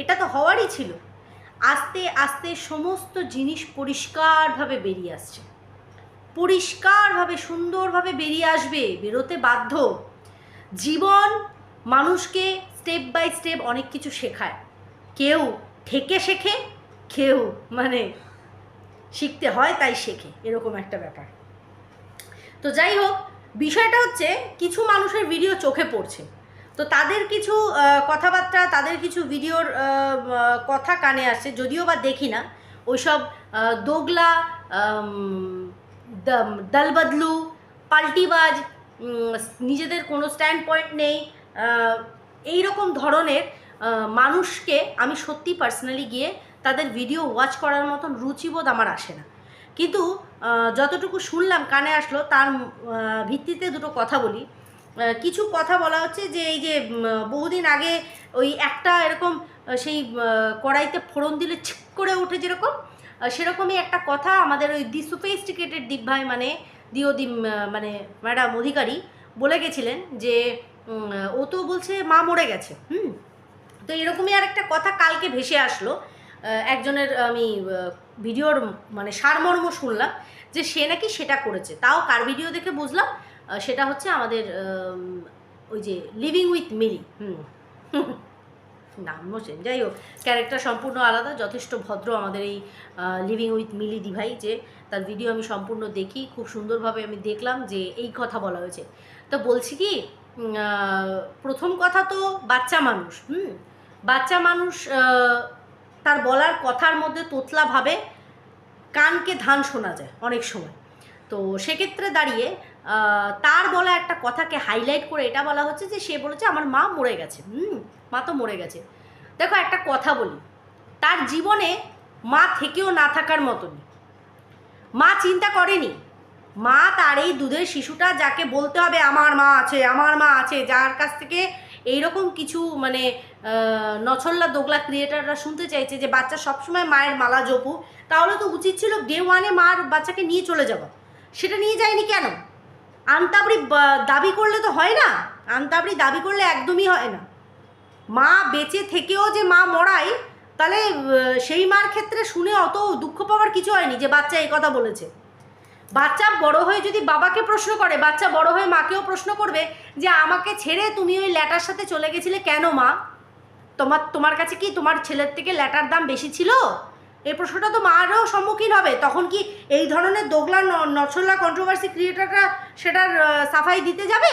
এটা তো হওয়ারই ছিল। আস্তে আস্তে সমস্ত জিনিস পরিষ্কারভাবে বেরিয়ে আসছে। পরিষ্কারভাবে, সুন্দরভাবে বেরিয়ে আসবে, বেরোতে বাধ্য। জীবন মানুষকে স্টেপ বাই স্টেপ অনেক কিছু শেখায়। কেউ ঠেকে শেখে, কেউ মানে শিখতে হয় তাই শেখে, এরকম একটা ব্যাপার। তো যাই হোক, বিষয়টা হচ্ছে কিছু মানুষের ভিডিও চোখে পড়ছে। তো তাদের কিছু কথাবার্তা, তাদের কিছু ভিডিওর কথা কানে আসছে, যদিও বা দেখি না। ওইসব দোগলা দলবদলু, পাল্টিবাজ নিজেদের কোনো স্ট্যান্ড পয়েন্ট নেই এই রকম ধরনের মানুষকে আমি সত্যি পার্সোনালি গিয়ে তাদের ভিডিও ওয়াচ করার মতন রুচিবোধ আমার আসে না। কিন্তু যতটুকু শুনলাম, কানে আসলো, তার ভিত্তিতে দুটো কথা বলি। কিছু কথা বলা হচ্ছে যে এই যে বহুদিন আগে ওই একটা এরকম সেই কড়াইতে ফোড়ন দিলে ঠিক করে ওঠে যেরকম সেরকমই একটা কথা আমাদের ওই দি সুফিস্টিকেটেড দীপ ভাই মানে দিও দিওদি মানে ম্যাডাম অধিকারী বলে গেছিলেন যে ও তো বলছে মা মরে গেছে, হুম? তো এরকমই আর একটা কথা কালকে ভেসে আসলো একজনের আমি ভিডিওর মানে সারমর্ম শুনলাম যে সে নাকি সেটা করেছে, তাও কার ভিডিও দেখে বুঝলাম সেটা হচ্ছে আমাদের ওই যে লিভিং উইথ মিলি হুম। নাম মোছেন যাই হোক ক্যারেক্টার সম্পূর্ণ আলাদা, যথেষ্ট ভদ্র আমাদের এই লিভিং উইথ মিলি দিভাই, যে তার ভিডিও আমি সম্পূর্ণ দেখি, খুব সুন্দরভাবে আমি দেখলাম যে এই কথা বলা হয়েছে। তো বলছি কি প্রথম কথা তো বাচ্চা মানুষ, হুম। বাচ্চা মানুষ তার বলার কথার মধ্যে তোতলাভাবে কানকে ধান শোনা যায় অনেক সময়। তো সেক্ষেত্রে দাঁড়িয়ে তার বলা একটা কথাকে হাইলাইট করে এটা বলা হচ্ছে যে সে বলেছে, আমার মা মরে গেছে। হুম, মা তো মরে গেছে। দেখো একটা কথা বলি, তার জীবনে মা থেকেও না থাকার মতনই মা চিন্তা করেনি, মা তার এই দুধের শিশুটা যাকে বলতে হবে, আমার মা আছে, আমার মা আছে। যার কাছ থেকে এইরকম কিছু মানে নছল্লা দোগলা ক্রিয়েটাররা শুনতে চাইছে যে বাচ্চা সবসময় মায়ের মালা জপু তাহলে তো উচিত ছিল ডে ওয়ানে মার বাচ্চাকে নিয়ে চলে যাওয়া। সেটা নিয়ে যায়নি কেন? আন্তাবড়ি দাবি করলে তো হয় না। আন্তাবড়ি দাবি করলে একদমই হয় না। মা বেঁচে থেকেও যে মা মরায়, তাহলে সেই মার ক্ষেত্রে শুনে অত দুঃখ পাওয়ার কিছু হয়নি যে বাচ্চা এই কথা বলেছে। বাচ্চা বড় হয়ে যদি বাবাকে প্রশ্ন করে, বাচ্চা বড় হয়ে মাকেও প্রশ্ন করবে যে আমাকে ছেড়ে তুমি ওই ল্যাটার সাথে চলে গেছিলে কেন মা? তোমার তোমার কাছে কি তোমার ছেলের থেকে ল্যাটার দাম বেশি ছিল? এই প্রশ্নটা তো মারও সম্মুখীন হবে। তখন কি এই ধরনের দোগলা নছল্লা কন্ট্রোভার্সি ক্রিয়েটাররা সেটার সাফাই দিতে যাবে?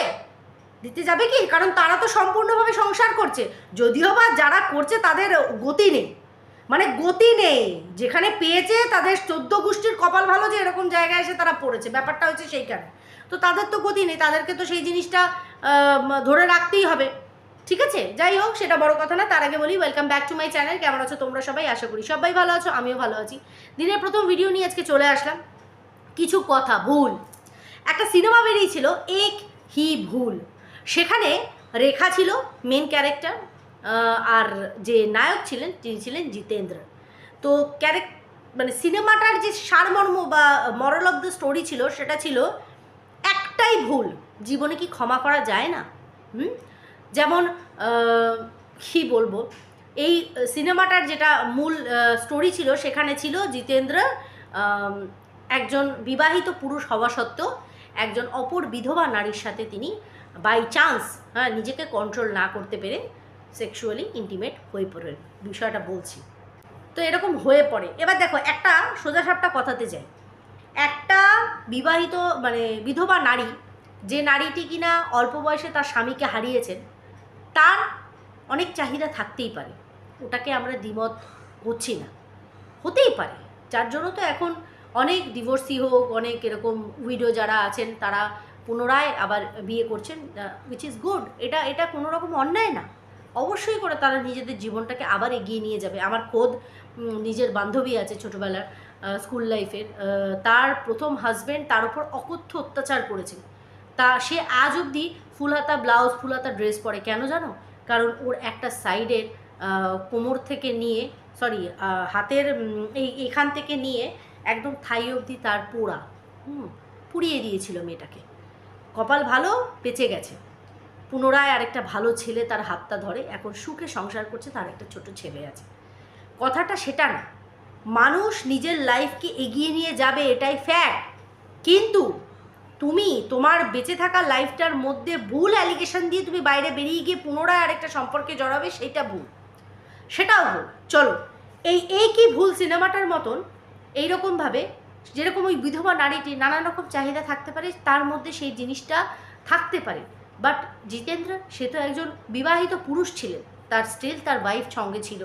দিতে যাবে কি? কারণ তারা তো সম্পূর্ণভাবে সংসার করছে। যদিও বা যারা করছে তাদের গতি নেই। মানে গতি নেই। যেখানে পেয়েছে তাদের চোদ্দ গোষ্ঠীর কপাল ভালো যে এরকম জায়গায় এসে তারা পড়েছে। ব্যাপারটা হচ্ছে সেইখানে। তো তাদের তো গতি নেই। তাদেরকে তো সেই জিনিসটা ধরে রাখতেই হবে। ঠিক আছে? যাই হোক, সেটা বড় কথা না, তার আগে বলি welcome back to my channel কেমন আছো তোমরা সবাই? আশা করি সবাই ভালো আছো, আমিও ভালো আছি। দিনের প্রথম ভিডিও নিয়ে আজকে চলে আসলাম। কিছু কথা, ভুল। একটা সিনেমা বেরিয়েছিল, এক হি ভুল। সেখানে রেখা ছিল মেন ক্যারেক্টার আর যে নায়ক ছিলেন, তিনি ছিলেন জিতেন্দ্র। তো ক্যারেক মানে সিনেমাটার যে সারমর্ম বা মরাল অফ দ্য স্টোরি ছিল, সেটা ছিল, একটাই ভুল। জীবনে কি ক্ষমা করা যায় না? হুম? যেমন কি বলব? এই সিনেমাটার যেটা মূল স্টোরি ছিল সেখানে ছিল জিতেন্দ্র একজন বিবাহিত পুরুষ হওয়া সত্ত্বেও একজন অপর বিধবা নারীর সাথে তিনি বাই চান্স হ্যাঁ নিজেকে কন্ট্রোল না করতে পেরে সেক্সুয়ালি ইন্টিমেট হয়ে পড়ে বিষয়টা বলছি। তো এরকম হয়ে পড়ে। এবার দেখো, একটা সোজাসাপটা কথাতে যাই। একটা বিবাহিত মানে বিধবা নারী, যে নারীটি কিনা অল্প বয়সে তার স্বামীকে হারিয়েছেন তার অনেক চাহিদা থাকতেই পারে। ওটাকে আমরা দ্বিমত হচ্ছি না। হতেই পারে। যার জন্য তো এখন অনেক ডিভোর্সি হোক, অনেক এরকম উইডো যারা আছেন, তারা পুনরায় আবার বিয়ে করছেন উইচ ইজ গুড এটা এটা কোনো রকম অন্যায় না। অবশ্যই করে তারা নিজেদের জীবনটাকে আবার এগিয়ে নিয়ে যাবে। আমার খোদ নিজের বান্ধবী আছে ছোটোবেলার স্কুল লাইফের তার প্রথম হাজব্যান্ড তার উপর অকথ্য অত্যাচার করেছে তা সে আজ অবধি ফুলহাতা ব্লাউজ ফুলহাতা ড্রেস পরে, কেন জানো? কারণ ওর একটা সাইডের কোমর থেকে নিয়ে সরি হাতের এই এখান থেকে নিয়ে একদম থাই অবধি তার পোড়া, হুম, পুড়িয়ে দিয়েছিল মেয়েটাকে। কপাল ভালো, বেঁচে গেছে। পুনরায় আরেকটা ভালো ছেলে তার হাতটা ধরে, এখন সুখে সংসার করছে, তার একটা ছোট ছেলে আছে। কথাটা সেটা না। মানুষ নিজের লাইফকে এগিয়ে নিয়ে যাবে, এটাই ফ্যাক্ট কিন্তু তুমি তোমার বেঁচে থাকা লাইফটার মধ্যে ভুল অ্যালিগেশন দিয়ে তুমি বাইরে বেরিয়ে গিয়ে পুনরায় আরেকটা সম্পর্কে জড়াবে, সেটা ভুল। সেটাও ভুল। চলো, এই এই কি ভুল সিনেমাটার মতন এইরকমভাবে যেরকম ওই বিধবা নারীটি নানান রকম চাহিদা থাকতে পারে, তার মধ্যে সেই জিনিসটা থাকতে পারে। বাট জিতেন্দ্র, সে তো একজন বিবাহিত পুরুষ ছিলেন। তার স্টিল তার ওয়াইফ সঙ্গে ছিল।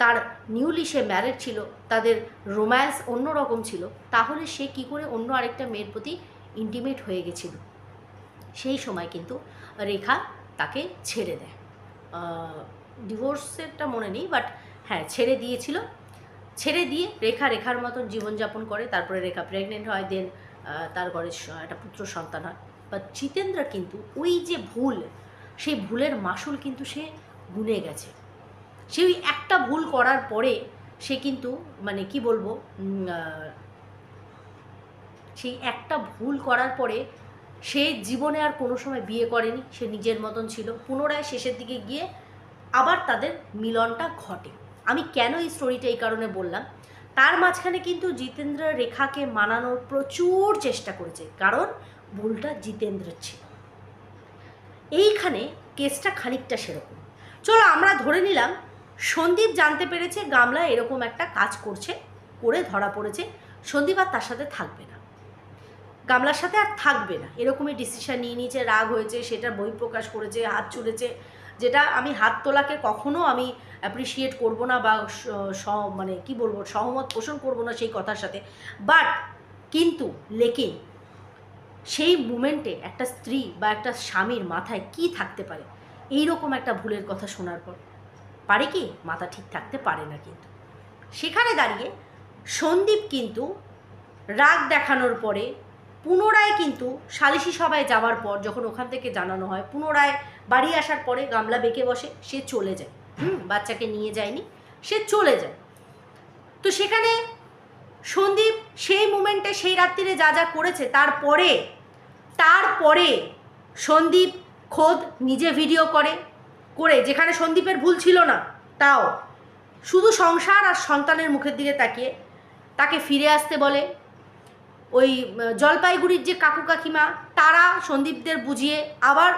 তার নিউলি সে ম্যারেড ছিল। তাদের রোম্যান্স অন্যরকম ছিল। তাহলে সে কি করে অন্য আরেকটা মেয়ের প্রতি ইন্টিমেট হয়ে গেছিল। সেই সময় কিন্তু রেখা তাকে ছেড়ে দেয়। ডিভোর্সেরটা মনে নেই বাট হ্যাঁ ছেড়ে দিয়েছিল। ছেড়ে দিয়ে রেখা রেখার মতন জীবনযাপন করে, তারপরে রেখা প্রেগনেন্ট হয় দেন তার ঘরে একটা পুত্র সন্তান হয়। বা জিতেন্দ্র কিন্তু ওই যে ভুল, সেই ভুলের মাসুল কিন্তু সে গুনে গেছে। সে ওই একটা ভুল করার পরে সে কিন্তু মানে কি বলব সেই একটা ভুল করার পরে সে জীবনে আর কোনো সময় বিয়ে করেনি, সে নিজের মতন ছিল। পুনরায় শেষের দিকে গিয়ে আবার তাদের মিলনটা ঘটে। আমি কেন এই স্টোরিটা এই কারণে বললাম? তার মাঝখানে কিন্তু জিতেন্দ্র রেখাকে মানানোর প্রচুর চেষ্টা করেছে, কারণ ভুলটা জিতেন্দ্রের ছিল। এইখানে কেসটা খানিকটা সেরকম। চলো আমরা ধরে নিলাম, সন্দীপ জানতে পেরেছে গামলা এরকম একটা কাজ করছে, করে ধরা পড়েছে। সন্দীপ আর তার সাথে থাকবে না। গামলার সাথে আর থাকবে না। এরকমই ডিসিশন নিয়ে নিয়েছে, রাগ হয়েছে সেটা বই প্রকাশ করেছে, হাত চুলেছে যেটা আমি হাত তোলাকে কখনো আমি অ্যাপ্রিসিয়েট করব না বা মানে কি বলব, সহমত পোষণ করব না সেই কথার সাথে। বাট কিন্তু লেকিন সেই মুমেন্টে একটা স্ত্রী বা একটা স্বামীর মাথায় কি থাকতে পারে? এই রকম একটা ভুলের কথা শোনার পর পারে কি? মাথা ঠিক থাকতে পারে না কিন্তু। সেখানে দাঁড়িয়ে সন্দীপ কিন্তু রাগ দেখানোর পরে পুনরায় কিন্তু সালিশি সভায় যাওয়ার পর যখন ওখান থেকে জানানো হয়, পুনরায় বাড়ি আসার পরে গামলা বেঁকে বসে, সে চলে যায়। হুম? বাচ্চাকে নিয়ে যায়নি, সে চলে যায়। তো সেখানে সন্দীপ সেই মুমেন্টে, সেই রাত্রিরে যা যা করেছে, তারপরে তারপরে সন্দীপ খোদ নিজে ভিডিও করে করে, যেখানে সন্দীপের ভুল ছিল না, তাও। শুধু সংসার আর সন্তানের মুখের দিকে তাকিয়ে, তাকে ফিরে আসতে বলে ওই জলপাইগুড়ির যে কাকু কাকিমা, তারা সন্দীপদের বুঝিয়ে আবার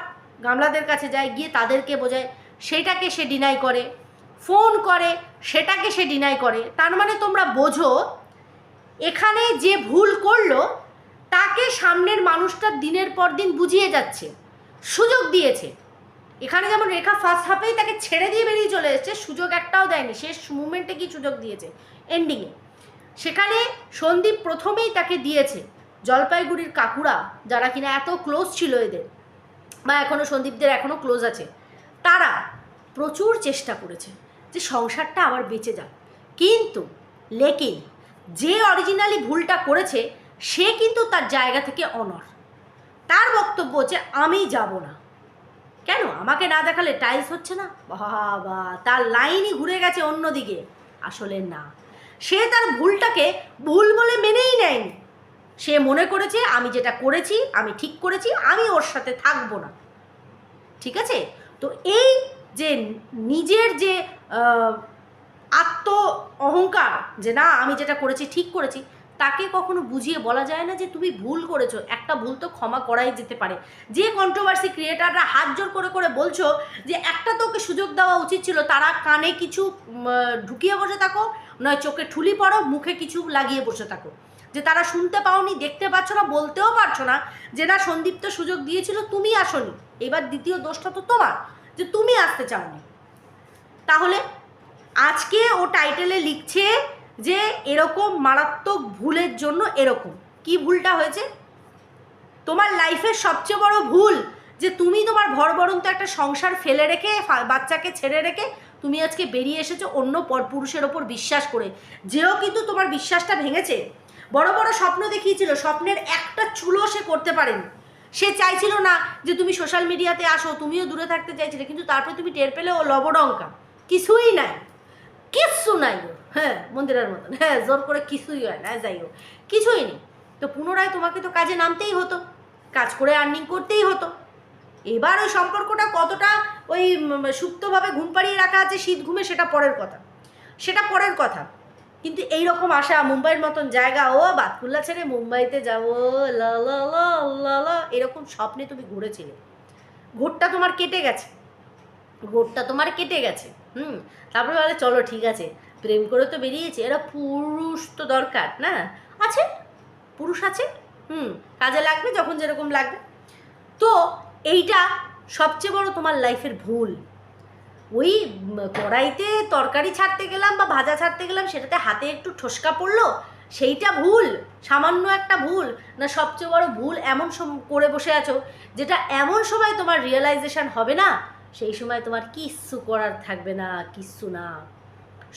গামলাদের কাছে যায়, গিয়ে তাদেরকে বোঝায়, সেটাকে সে ডিনাই করে। ফোন করে, সেটাকে সে ডিনাই করে। তার মানে তোমরা বোঝো, এখানে যে ভুল করল, তাকে সামনের মানুষটা দিনের পর দিন বুঝিয়ে যাচ্ছে, সুযোগ দিয়েছে। এখানে যেমন রেখা ফার্স্ট হাফেই তাকে ছেড়ে দিয়ে বেরিয়ে চলে এসেছে, সুযোগ একটাও দেয়নি, শেষ মুমেন্টে কি সুযোগ দিয়েছে? এন্ডিংয়ে সেখানে সন্দীপ প্রথমেই তাকে দিয়েছে। জলপাইগুড়ির কাকুরা, যারা কিনা এত ক্লোজ ছিল এদের, বা এখনও সন্দীপদের এখনও ক্লোজ আছে, তারা প্রচুর চেষ্টা করেছে যে সংসারটা আবার বেঁচে যাক। কিন্তু লেকিন যে অরিজিনালি ভুলটা করেছে, সে কিন্তু তার জায়গা থেকে অনর তার বক্তব্য হচ্ছে, আমি যাব না। কেন? আমাকে না দেখালে টাইলস হচ্ছে না? বাবা তার লাইনই ঘুরে গেছে অন্যদিকে। আসলে না। সে তার ভুলটাকে ভুল বলে মেনেই নেয়নি। সে মনে করেছে, আমি যেটা করেছি, আমি ঠিক করেছি, আমি ওর সাথে থাকব না। ঠিক আছে? তো এই যে নিজের যে আত্ম অহংকার যে না, আমি যেটা করেছি, ঠিক করেছি, তাকে কখনো বুঝিয়ে বলা যায় না যে তুমি ভুল করেছ? একটা ভুল তো ক্ষমা করাই যেতে পারে। যে কন্ট্রোভার্সি ক্রিয়েটাররা হাত জোর করে করে বলছো যে, একটা তো ওকে সুযোগ দেওয়া উচিত ছিল, তারা কানে কিছু ঢুকিয়ে বসে থাকো নয়, চোখে ঠুলি পড়ো, মুখে কিছু লাগিয়ে বসে থাকো। যে তারা শুনতে পাওনি, দেখতে পাচ্ছ না, বলতেও পারছ না যে না, সন্দীপ তো সুযোগ দিয়েছিল, তুমি আসনি। এবার দ্বিতীয় দোষটা তো তোমার, যে তুমি আসতে চাওনি। তাহলে আজকে ও টাইটেলে লিখছে যে এরকম মারাত্মক ভুলের জন্য এরকম। কি ভুলটা হয়েছে? তোমার লাইফের সবচেয়ে বড় ভুল যে তুমি তোমার ভর বরন্ত একটা সংসার ফেলে রেখে বাচ্চাকে ছেড়ে রেখে তুমি আজকে বেরিয়ে এসেছ অন্য পরপুরুষের ওপর বিশ্বাস করে। যেও কিন্তু তোমার বিশ্বাসটা ভেঙেছে। বড় বড় স্বপ্ন দেখিয়েছিল, স্বপ্নের একটা চুলো সে করতে পারেনি। সে চাইছিল না যে তুমি সোশ্যাল মিডিয়াতে আসো, তুমিও দূরে থাকতে চাইছিলে, কিন্তু তারপরে তুমি টের পেলে ও লবডঙ্কা। কিছুই নাই। কিচ্ছু নাই হ্যাঁ মন্দিরের মতন। হ্যাঁ জোর করে কিছুই হয় না, যাই হোক। কিছুই নেই। তো পুনরায় তোমাকে তো কাজে নামতেই হতো। কাজ করে আর্নিং করতেই হতো। এবার ওই সম্পর্কটা কতটা ওই সুপ্তভাবে ঘুম পাড়িয়ে রাখা আছে শীত ঘুমে, সেটা পরের কথা। সেটা পরের কথা। কিন্তু এই রকম আশা মুম্বাইয়ের মতন জায়গা, ও বাতকুল্লা ছেড়ে মুম্বাইতে যাব এরকম স্বপ্নে তুমি ঘুরেছিলে। ঘোরটা তোমার কেটে গেছে। ঘোরটা তোমার কেটে গেছে। হুম, তারপরে বলে, চলো, ঠিক আছে। প্রেম করে তো বেরিয়েছে। এরা পুরুষ তো দরকার, না? আছে? পুরুষ আছে? হুম, কাজে লাগবে যখন যেরকম লাগবে। তো এইটা সবচেয়ে বড় তোমার লাইফের ভুল। ওই কড়াইতে তরকারি ছাড়তে গেলাম বা ভাজা ছাড়তে গেলাম, সেটাতে হাতে একটু ঠোসকা পড়ল, সেইটা ভুল, সামান্য একটা ভুল, না সবচেয়ে বড় ভুল এমন করে বসে আছো, যেটা এমন সময় তোমার রিয়েলাইজেশন হবে না, সেই সময় তোমার কিচ্ছু করার থাকবে না, কিচ্ছু না।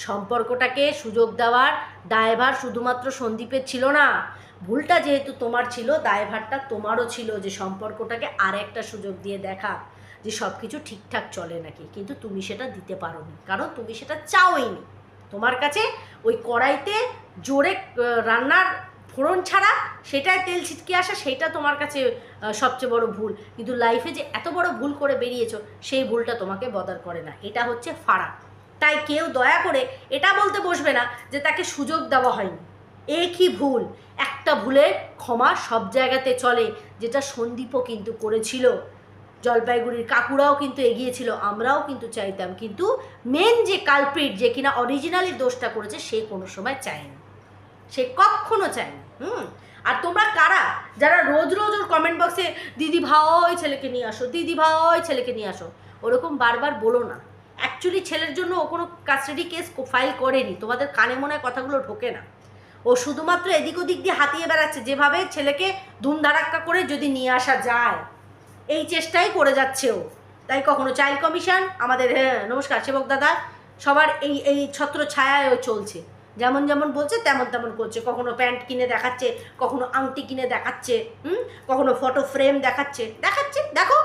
সম্পর্কটাকে সুযোগ দেওয়ার, দায়ভার শুধুমাত্র সন্দীপের ছিল না। ভুলটা যেহেতু তোমার ছিল, দায়ভারটা তোমারও ছিল যে সম্পর্কটাকে আর একটা সুযোগ দিয়ে দেখা, যে সব কিছু ঠিকঠাক চলে নাকি। কিন্তু তুমি সেটা দিতে পারো নি কারণ তুমি সেটা চাওইনি। তোমার কাছে ওই কড়াইতে জোরে রান্নার ফোড়ন ছাড়া সেটাই তেল ছিটকে আসা, সেটা তোমার কাছে সবচেয়ে বড় ভুল। কিন্তু লাইফে যে এত বড় ভুল করে বেরিয়েছো, সেই ভুলটা তোমাকে বদার করে না। এটা হচ্ছে ফারাক। তাই কেউ দয়া করে এটা বলতে বসবে না যে তাকে সুযোগ দেওয়া হয়নি। একই ভুল? একটা ভুলের ক্ষমা সব জায়গাতে চলে, যেটা সন্দীপও কিন্তু করেছিল। জলপাইগুড়ির কাকুরাও কিন্তু এগিয়েছিল, আমরাও কিন্তু চাইতাম। কিন্তু মেন যে কালপ্রিট যে কিনা অরিজিনালি দোষটা করেছে, সে কোনো সময় চায়নি। সে কখনো চায়নি, হুম? আর তোমরা কারা? যারা রোজ রোজ ওর কমেন্ট বক্সে দিদি ভাই ছেলেকে নিয়ে আসো, দিদি ভাই ছেলেকে নিয়ে আসো, ওরকম বারবার বলো না। অ্যাকচুয়ালি ছেলের জন্য ও কোনো কাস্টাডি কেস ফাইল করেনি। তোমাদের কানে মনে কথাগুলো ঢোকে না। ও শুধুমাত্র এদিক ওদিক দিয়ে হাতিয়ে বেড়াচ্ছে, যেভাবে ছেলেকে ধুমধারাক্কা করে যদি নিয়ে আসা যায়। এই চেষ্টাই করে যাচ্ছে ও। তাই কখনো চাইল্ড কমিশন, আমাদের হ্যাঁ নমস্কার, সেবক দাদা, সবার এই এই ছত্র ছায়ায় ও চলছে। যেমন যেমন বলছে, তেমন তেমন করছে। কখনো প্যান্ট কিনে দেখাচ্ছে, কখনো আংটি কিনে দেখাচ্ছে, হুম? কখনো ফটো ফ্রেম দেখাচ্ছে। দেখাচ্ছে, দেখো,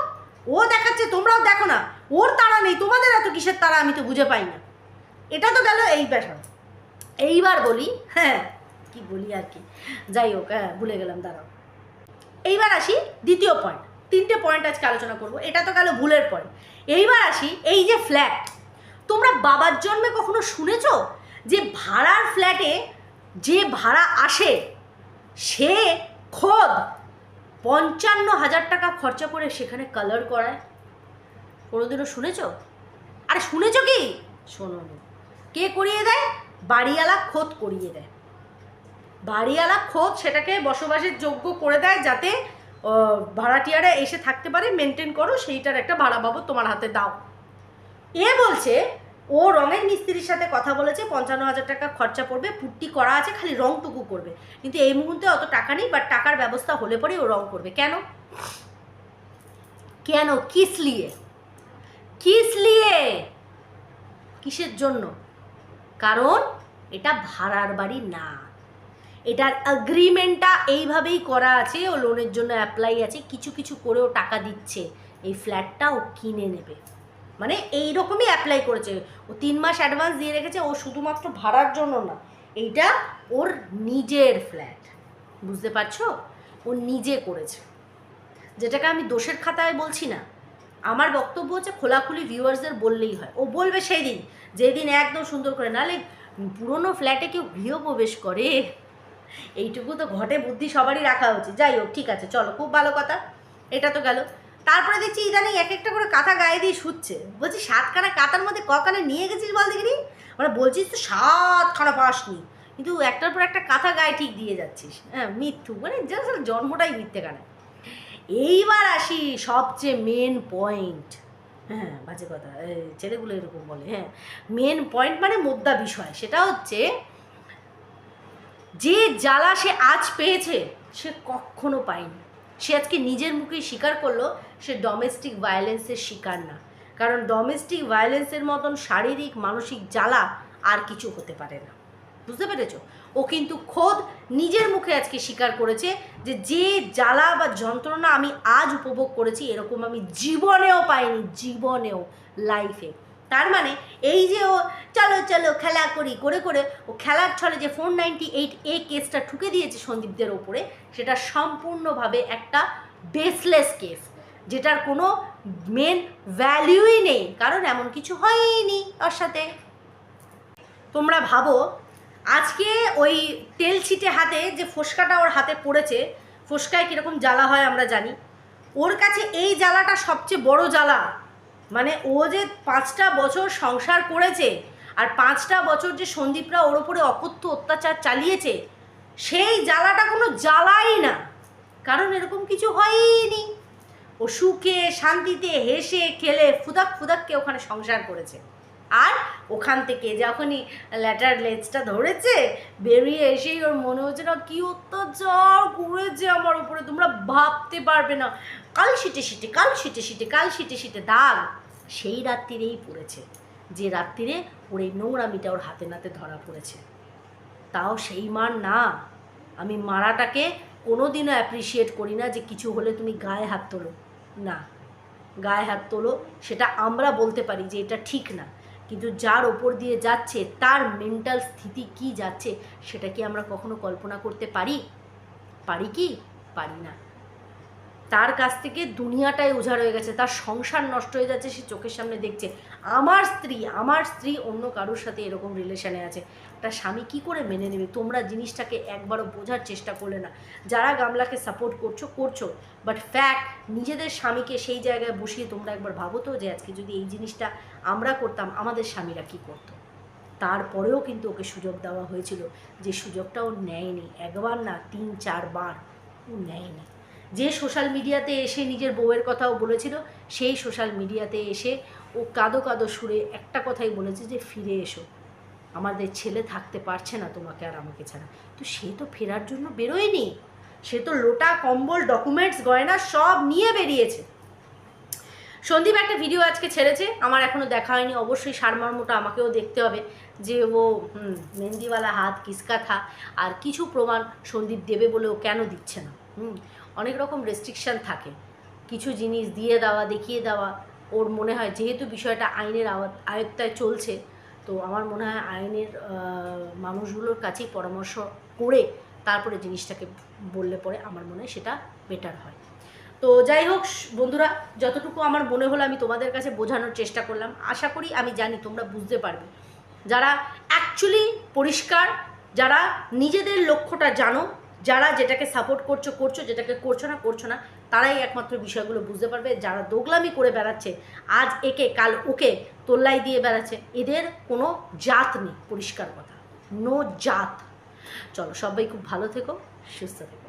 ও দেখাচ্ছে, তোমরাও দেখো না। ওর তারা নেই, তোমাদের এত কিসের তারা আমি তো বুঝে পাই না। এটা তো গেল এই ব্যাপার। এইবার বলি হ্যাঁ কি বলি আর কি? যাই হোক হ্যাঁ ভুলে গেলাম, দাঁড়াও। এইবার আসি দ্বিতীয় পয়েন্ট তিনটে পয়েন্ট আজকে আলোচনা করব, এটা তো গেল ভুলের পয়েন্ট এইবার আসি এই যে ফ্ল্যাট তোমরা বাবার জন্মে কখনো শুনেছ যে ভাড়ার ফ্ল্যাটে যে ভাড়া আসে, সে খোদ পঞ্চান্ন হাজার টাকা খরচা করে সেখানে কালার করায়? কোনোদিনও শুনেছ? আরে শুনেছো কি? শোনোনি কে করিয়ে দেয়? বাড়িওয়ালা খোদ করিয়ে দেয়। বাড়িওয়ালা খোদ সেটাকে বসবাসের যোগ্য করে দেয় যাতে ভাড়াটিয়ারা এসে থাকতে পারে মেনটেন করো, সেইটার একটা ভাড়া বাবদ তোমার হাতে দাও। এ বলছে, ও রঙের মিস্ত্রির সাথে কথা বলেছে, পঞ্চান্ন হাজার টাকা খরচা পড়বে, পুট্টি করা আছে, খালি রংটুকু করবে। কিন্তু এই মুহূর্তে অত টাকা নেই বাট টাকার ব্যবস্থা হলে পরেই ও রং করবে। কেন? কেন? কিস লিয়ে। কিস লিয়ে। কিসের জন্য? কারণ এটা ভাড়ার বাড়ি না। এটার অ্যাগ্রিমেন্টটা এইভাবেই করা আছে, ও লোনের জন্য অ্যাপ্লাই আছে, কিছু কিছু করে ও টাকা দিচ্ছে। এই ফ্ল্যাটটা ও কিনে নেবে। মানে এই রকমই অ্যাপ্লাই করেছে। ও তিন মাস অ্যাডভান্স দিয়ে রেখেছে, ও শুধুমাত্র ভাড়ার জন্য না, এইটা ওর নিজের ফ্ল্যাট বুঝতে পারছ? ও নিজে করেছে। যেটাকে আমি দোষের খাতায় বলছি না। আমার বক্তব্য হচ্ছে খোলাখুলি ভিউয়ার্সদের বললেই হয়। ও বলবে সেই দিন, যেদিন একদম সুন্দর করে নাহলে পুরনো ফ্ল্যাটে কেউ গৃহপ্রবেশ করে। এইটুকু তো ঘটে, বুদ্ধি সবারই রাখা উচিত। যাই হোক, ঠিক আছে, চলো, খুব ভালো কথা। এটা তো গেল। তারপরে দেখছি ইদানিং এক একটা করে কাঁথা গায়ে দিয়ে শুচ্ছে। বলছি, সাতখানা কাতার মধ্যে কখানে নিয়ে গেছিস বল দেখিনি? মানে বলছিস তো, সাতখানা পাসনি। কিন্তু একটার পর একটা কাঁথা গায়ে ঠিক দিয়ে যাচ্ছিস। হ্যাঁ মিথ্যু। মানে জন্মটাই মিথ্যে কানে এইবার আসি সবচেয়ে মেন পয়েন্ট হ্যাঁ বাজে কথা। ছেলেগুলো এরকম বলে হ্যাঁ। মেন পয়েন্ট মানে মুদ্রা বিষয়। সেটা হচ্ছে যে জ্বালা সে আজ পেয়েছে, সে কখনো পায়নি। সে আজকে নিজের মুখে স্বীকার করল, সে ডোমেস্টিক ভায়োলেন্সের শিকার না। কারণ ডোমেস্টিক ভায়োলেন্সের মতন শারীরিক, মানসিক জ্বালা আর কিছু হতে পারে না। বুঝতে পেরেছ? ও কিন্তু খোদ নিজের মুখে আজকে স্বীকার করেছে যে যে জ্বালা বা যন্ত্রণা আমি আজ উপভোগ করেছি, এরকম আমি জীবনেও পাইনি, জীবনেও লাইফে তার মানে এই যে ও, চলো চলো, খেলা করি, করে করে, ও খেলার ছলে যে ফোর নাইনটি এইট এ কেসটা ঠুকে দিয়েছে সন্দীপদের ওপরে, সেটা সম্পূর্ণভাবে একটা বেসলেস কেস যেটার কোনো মেন ভ্যালিউই নেই, কারণ এমন কিছু হয়নি ওর সাথে। তোমরা ভাবো, আজকে ওই তেল ছিটে হাতে যে ফোসকাটা ওর হাতে পড়েছে, ফোসকায় কীরকম জ্বালা হয় আমরা জানি। ওর কাছে এই জ্বালাটা সবচেয়ে বড় জ্বালা। মানে ও যে পাঁচটা বছর সংসার করেছে আর পাঁচটা বছর যে সন্দীপরা ওর ওপরে অকথ্য অত্যাচার চালিয়েছে, সেই জ্বালাটা কোনো জ্বালাই না। কারণ এরকম কিছু হয়নি ও সুখে, শান্তিতে হেসে, খেলে, ফুদাক ফুদাককে ওখানে সংসার করেছে। আর ওখান থেকে যখনই ল্যাটার লেজটা ধরেছে, বেরিয়ে এসেই ওর মনে হচ্ছে না কি অত্যাচার করেছে আমার উপরে, তোমরা ভাবতে পারবে না। কাল শিটে শিটে কাল শিটে শিটে কাল শিটে শিটে দাগ সেই রাত্রিরেই পড়েছে, যে রাত্রিরে ওর এই নোংরামিটা ওর হাতে নাতে ধরা পড়েছে। তাও সেই মার না। আমি মারাটাকে কোনোদিনও অ্যাপ্রিসিয়েট করি না যে কিছু হলে তুমি গায়ে হাত তোলো। না, গায়ে হাত তোলো, সেটা আমরা বলতে পারি যে এটা ঠিক না। কিন্তু যার ওপর দিয়ে যাচ্ছে, তার মেন্টাল স্থিতি কি যাচ্ছে, সেটা কি আমরা কখনো কল্পনা করতে পারি? পারি কি? পারি না। তার কাছ থেকে দুনিয়াটাই উজাড় হয়ে গেছে, তার সংসার নষ্ট হয়ে যাচ্ছে, সে চোখের সামনে দেখছে। আমার স্ত্রী আমার স্ত্রী অন্য কারোর সাথে এরকম রিলেশনে আছে। একটা স্বামী কি করে মেনে নেবে? তোমরা জিনিসটাকে একবারও বোঝার চেষ্টা করলে না। যারা গামলাকে সাপোর্ট করছ করছ। বাট ফ্যাক্ট নিজেদের স্বামীকে সেই জায়গায় বসিয়ে তোমরা একবার ভাবো তো যে আজকে যদি এই জিনিসটা আমরা করতাম, আমাদের স্বামীরা কি করতো? তারপরেও কিন্তু ওকে সুযোগ দেওয়া হয়েছিল। যে সুযোগটা ও নেয়নি। একবার না, তিন, চারবার ও নেয়নি। যে সোশ্যাল মিডিয়াতে এসে নিজের বউয়ের কথাও বলেছিল, সেই সোশ্যাল মিডিয়াতে এসে ও কাদো কাদো সুরে একটা কথাই বলেছে যে, ফিরে এসো। আমাদের ছেলে থাকতে পারছে না তোমাকে আর আমাকে ছাড়া। তো সে তো ফেরার জন্য বেরোয়নি। সে তো লোটা, কম্বল ডকুমেন্টস গয়না সব নিয়ে বেরিয়েছে। সন্দীপ একটা ভিডিও আজকে ছেড়েছে, আমার এখনও দেখা হয়নি, অবশ্যই সারমর্মটা আমাকেও দেখতে হবে যে ও মেহেন্দিওয়ালা হাত কিসকা থা আর কিছু প্রমাণ সন্দীপ দেবে বলে ও কেন দিচ্ছে না, হুম। অনেক রকম রেস্ট্রিকশান থাকে। কিছু জিনিস দিয়ে দেওয়া, দেখিয়ে দেওয়া, ওর মনে হয় যেহেতু বিষয়টা আইনের আয়ত্তায় চলছে, তো আমার মনে হয় আইনের মানুষগুলোর কাছেই পরামর্শ করে তারপরে জিনিসটাকে বললে পরে আমার মনে হয় সেটা বেটার হয়। তো যাই হোক, বন্ধুরা, যতটুকু আমার মনে হলো আমি তোমাদের কাছে বোঝানোর চেষ্টা করলাম। আশা করি আমি জানি, তোমরা বুঝতে পারবে। যারা অ্যাকচুয়ালি পরিষ্কার, যারা নিজেদের লক্ষ্যটা জানো যারা যেটাকে সাপোর্ট করছ করছ, যেটাকে করছ না করছ না, তারাই একমাত্র বিষয়গুলো বুঝতে পারবে। যারা দোগলামি করে বেড়াচ্ছে, আজ একে, কাল ওকে তোল্লাই দিয়ে বেড়াচ্ছে, এদের কোনো জাত নেই, পরিষ্কার কথা। নো জাত। চলো সবাই খুব ভালো থেকো, সুস্থ থেকো।